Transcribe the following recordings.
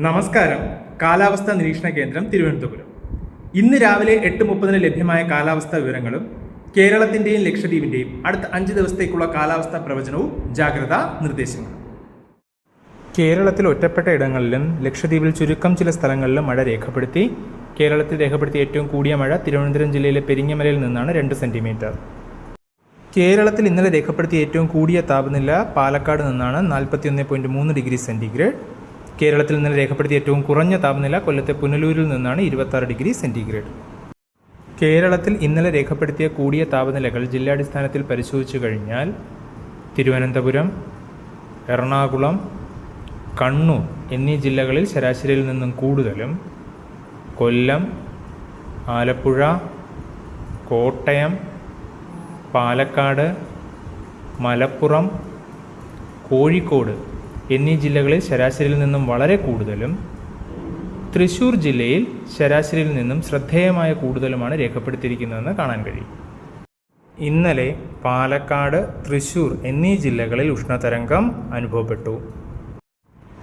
നമസ്കാരം. കാലാവസ്ഥാ നിരീക്ഷണ കേന്ദ്രം തിരുവനന്തപുരം. ഇന്ന് രാവിലെ എട്ട് മുപ്പതിന് ലഭ്യമായ കാലാവസ്ഥാ വിവരങ്ങളും കേരളത്തിന്റെയും ലക്ഷദ്വീപിന്റെയും അടുത്ത അഞ്ച് ദിവസത്തേക്കുള്ള കാലാവസ്ഥാ പ്രവചനവും ജാഗ്രതാ നിർദ്ദേശങ്ങളും. കേരളത്തിൽ ഒറ്റപ്പെട്ട ഇടങ്ങളിലും ലക്ഷദ്വീപിൽ ചുരുക്കം ചില സ്ഥലങ്ങളിലും മഴ രേഖപ്പെടുത്തി കേരളത്തിൽ രേഖപ്പെടുത്തിയ ഏറ്റവും കൂടിയ മഴ തിരുവനന്തപുരം ജില്ലയിലെ പെരിങ്ങമലയിൽ നിന്നാണ് രണ്ട് സെന്റിമീറ്റർ. കേരളത്തിൽ ഇന്നലെ രേഖപ്പെടുത്തിയ ഏറ്റവും കൂടിയ താപനില പാലക്കാട് നിന്നാണ് നാൽപ്പത്തിയൊന്ന് പോയിന്റ് മൂന്ന് ഡിഗ്രി സെന്റിഗ്രേഡ്. കേരളത്തിൽ നിന്ന് രേഖപ്പെടുത്തിയ ഏറ്റവും കുറഞ്ഞ താപനില കൊല്ലത്തെ പുനലൂരിൽ നിന്നാണ് ഇരുപത്തി ഡിഗ്രി സെന്റിഗ്രേഡ്. കേരളത്തിൽ ഇന്നലെ രേഖപ്പെടുത്തിയ കൂടിയ താപനിലകൾ ജില്ലാടിസ്ഥാനത്തിൽ പരിശോധിച്ചു കഴിഞ്ഞാൽ തിരുവനന്തപുരം എറണാകുളം കണ്ണൂർ എന്നീ ജില്ലകളിൽ ശരാശരിയിൽ നിന്നും കൂടുതലും കൊല്ലം ആലപ്പുഴ കോട്ടയം പാലക്കാട് മലപ്പുറം കോഴിക്കോട് എന്നീ ജില്ലകളിൽ ശരാശരിയിൽ നിന്നും വളരെ കൂടുതലും തൃശൂർ ജില്ലയിൽ ശരാശരിയിൽ നിന്നും ശ്രദ്ധേയമായ കൂടുതലുമാണ് രേഖപ്പെടുത്തിയിരിക്കുന്നതെന്ന് കാണാൻ കഴിയും. ഇന്നലെ പാലക്കാട് തൃശൂർ എന്നീ ജില്ലകളിൽ ഉഷ്ണതരംഗം അനുഭവപ്പെട്ടു.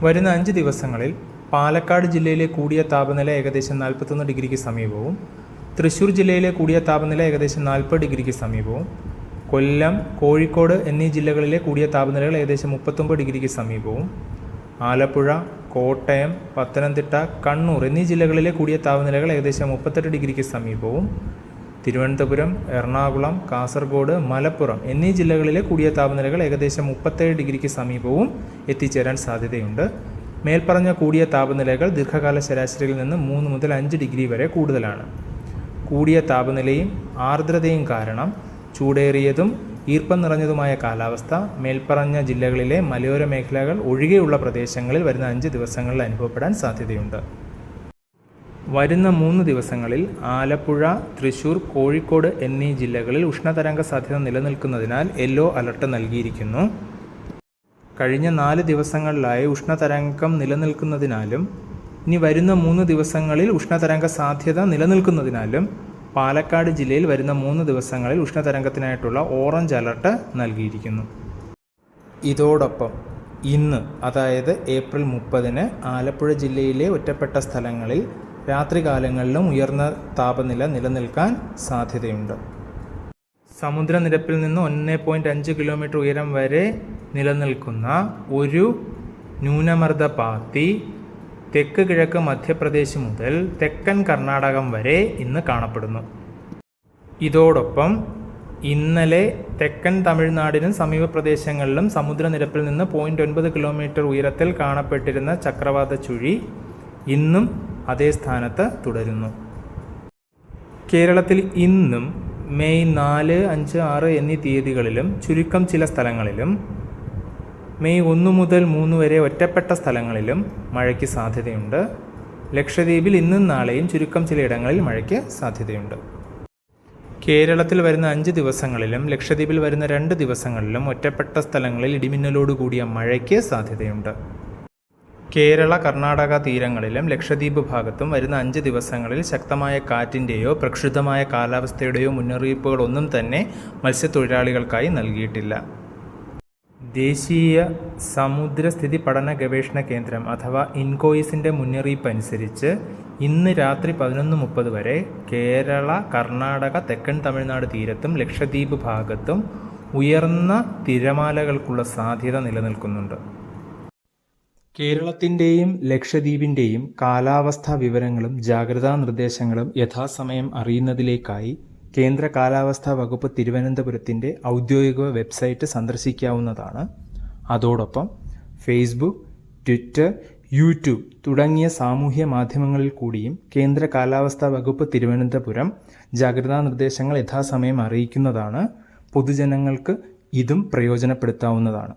വരുന്ന അഞ്ച് ദിവസങ്ങളിൽ പാലക്കാട് ജില്ലയിലെ കൂടിയ താപനില ഏകദേശം നാൽപ്പത്തൊന്ന് ഡിഗ്രിക്ക് സമീപവും തൃശൂർ ജില്ലയിലെ കൂടിയ താപനില ഏകദേശം നാൽപ്പത് ഡിഗ്രിക്ക് സമീപവും കൊല്ലം കോഴിക്കോട് എന്നീ ജില്ലകളിലെ കൂടിയ താപനിലകൾ ഏകദേശം മുപ്പത്തൊമ്പത് ഡിഗ്രിക്ക് സമീപവും. ആലപ്പുഴ കോട്ടയം പത്തനംതിട്ട കണ്ണൂർ എന്നീ ജില്ലകളിലെ കൂടിയ താപനിലകൾ ഏകദേശം മുപ്പത്തെട്ട് ഡിഗ്രിക്ക് സമീപവും. തിരുവനന്തപുരം എറണാകുളം കാസർഗോഡ് മലപ്പുറം എന്നീ ജില്ലകളിലെ കൂടിയ താപനിലകൾ ഏകദേശം മുപ്പത്തേഴ് ഡിഗ്രിക്ക് സമീപവും എത്തിച്ചേരാൻ സാധ്യതയുണ്ട്. മേൽപ്പറഞ്ഞ കൂടിയ താപനിലകൾ ദീർഘകാല ശരാശരിയിൽ നിന്ന് മൂന്ന് മുതൽ അഞ്ച് ഡിഗ്രി വരെ കൂടുതലാണ്. കൂടിയ താപനിലയും ആർദ്രതയും കാരണം ചൂടേറിയതും ഈർപ്പം നിറഞ്ഞതുമായ കാലാവസ്ഥ മേൽപ്പറഞ്ഞ ജില്ലകളിലെ മലയോര മേഖലകൾ ഒഴികെയുള്ള പ്രദേശങ്ങളിൽ വരുന്ന അഞ്ച് ദിവസങ്ങളിൽ അനുഭവപ്പെടാൻ സാധ്യതയുണ്ട്. വരുന്ന മൂന്ന് ദിവസങ്ങളിൽ ആലപ്പുഴ തൃശൂർ കോഴിക്കോട് എന്നീ ജില്ലകളിൽ ഉഷ്ണതരംഗ സാധ്യത നിലനിൽക്കുന്നതിനാൽ യെല്ലോ അലർട്ട് നൽകിയിരിക്കുന്നു. കഴിഞ്ഞ നാല് ദിവസങ്ങളിലായി ഉഷ്ണതരംഗം നിലനിൽക്കുന്നതിനാലും ഇനി വരുന്ന മൂന്ന് ദിവസങ്ങളിൽ ഉഷ്ണതരംഗ സാധ്യത നിലനിൽക്കുന്നതിനാലും പാലക്കാട് ജില്ലയിൽ വരുന്ന മൂന്ന് ദിവസങ്ങളിൽ ഉഷ്ണതരംഗത്തിനായിട്ടുള്ള ഓറഞ്ച് അലർട്ട് നൽകിയിരിക്കുന്നു. ഇതോടൊപ്പം ഇന്ന് അതായത് ഏപ്രിൽ മുപ്പതിന് ആലപ്പുഴ ജില്ലയിലെ ഒറ്റപ്പെട്ട സ്ഥലങ്ങളിൽ രാത്രികാലങ്ങളിലും ഉയർന്ന താപനില നിലനിൽക്കാൻ സാധ്യതയുണ്ട്. സമുദ്രനിരപ്പിൽ നിന്ന് ഒന്ന് പോയിന്റ് അഞ്ച് കിലോമീറ്റർ ഉയരം വരെ നിലനിൽക്കുന്ന ഒരു ന്യൂനമർദ്ദ പാത്തി തെക്ക് കിഴക്ക് മധ്യപ്രദേശ് മുതൽ തെക്കൻ കർണാടകം വരെ ഇന്ന് കാണപ്പെടുന്നു. ഇതോടൊപ്പം ഇന്നലെ തെക്കൻ തമിഴ്നാടിനും സമീപ പ്രദേശങ്ങളിലും സമുദ്രനിരപ്പിൽ നിന്ന് പോയിന്റ് ഒൻപത് കിലോമീറ്റർ ഉയരത്തിൽ കാണപ്പെട്ടിരുന്ന ചക്രവാത ചുഴി ഇന്നും അതേ സ്ഥാനത്ത് തുടരുന്നു. കേരളത്തിൽ ഇന്നും മെയ് നാല് അഞ്ച് ആറ് എന്നീ തീയതികളിലും ചുരുക്കം ചില സ്ഥലങ്ങളിലും മെയ് ഒന്ന് മുതൽ മൂന്ന് വരെ ഒറ്റപ്പെട്ട സ്ഥലങ്ങളിലും മഴയ്ക്ക് സാധ്യതയുണ്ട്. ലക്ഷദ്വീപിൽ ഇന്നും നാളെയും ചുരുക്കം ചിലയിടങ്ങളിൽ മഴയ്ക്ക് സാധ്യതയുണ്ട്. കേരളത്തിൽ വരുന്ന അഞ്ച് ദിവസങ്ങളിലും ലക്ഷദ്വീപിൽ വരുന്ന രണ്ട് ദിവസങ്ങളിലും ഒറ്റപ്പെട്ട സ്ഥലങ്ങളിൽ ഇടിമിന്നലോട് കൂടിയ മഴയ്ക്ക് സാധ്യതയുണ്ട്. കേരള കർണാടക തീരങ്ങളിലും ലക്ഷദ്വീപ് ഭാഗത്തും വരുന്ന അഞ്ച് ദിവസങ്ങളിൽ ശക്തമായ കാറ്റിന്റെയോ പ്രക്ഷുബ്ധമായ കാലാവസ്ഥയുടെയോ മുന്നറിയിപ്പുകളൊന്നും തന്നെ മത്സ്യത്തൊഴിലാളികൾക്കായി നൽകിയിട്ടില്ല. ദേശീയ സമുദ്രസ്ഥിതി പഠന ഗവേഷണ കേന്ദ്രം അഥവാ ഇൻകോയിസിന്റെ മുന്നറിയിപ്പ് അനുസരിച്ച് ഇന്ന് രാത്രി പതിനൊന്ന് മുപ്പത് വരെ കേരള കർണാടക തെക്കൻ തമിഴ്നാട് തീരത്തും ലക്ഷദ്വീപ് ഭാഗത്തും ഉയർന്ന തിരമാലകൾക്കുള്ള സാധ്യത നിലനിൽക്കുന്നുണ്ട്. കേരളത്തിന്റെയും ലക്ഷദ്വീപിന്റെയും കാലാവസ്ഥാ വിവരങ്ങളും ജാഗ്രതാ നിർദ്ദേശങ്ങളും യഥാസമയം അറിയുന്നതിലേക്കായി കേന്ദ്ര കാലാവസ്ഥാ വകുപ്പ് തിരുവനന്തപുരത്തിന്റെ ഔദ്യോഗിക വെബ്സൈറ്റ് സന്ദർശിക്കാവുന്നതാണ്. അതോടൊപ്പം ഫേസ്ബുക്ക് ട്വിറ്റർ യൂട്യൂബ് തുടങ്ങിയ സാമൂഹ്യ മാധ്യമങ്ങളിൽ കൂടിയും കേന്ദ്ര കാലാവസ്ഥാ വകുപ്പ് തിരുവനന്തപുരം ജാഗ്രതാ നിർദ്ദേശങ്ങൾ യഥാസമയം അറിയിക്കുന്നതാണ്. പൊതുജനങ്ങൾക്ക് ഇതും പ്രയോജനപ്പെടുത്താവുന്നതാണ്.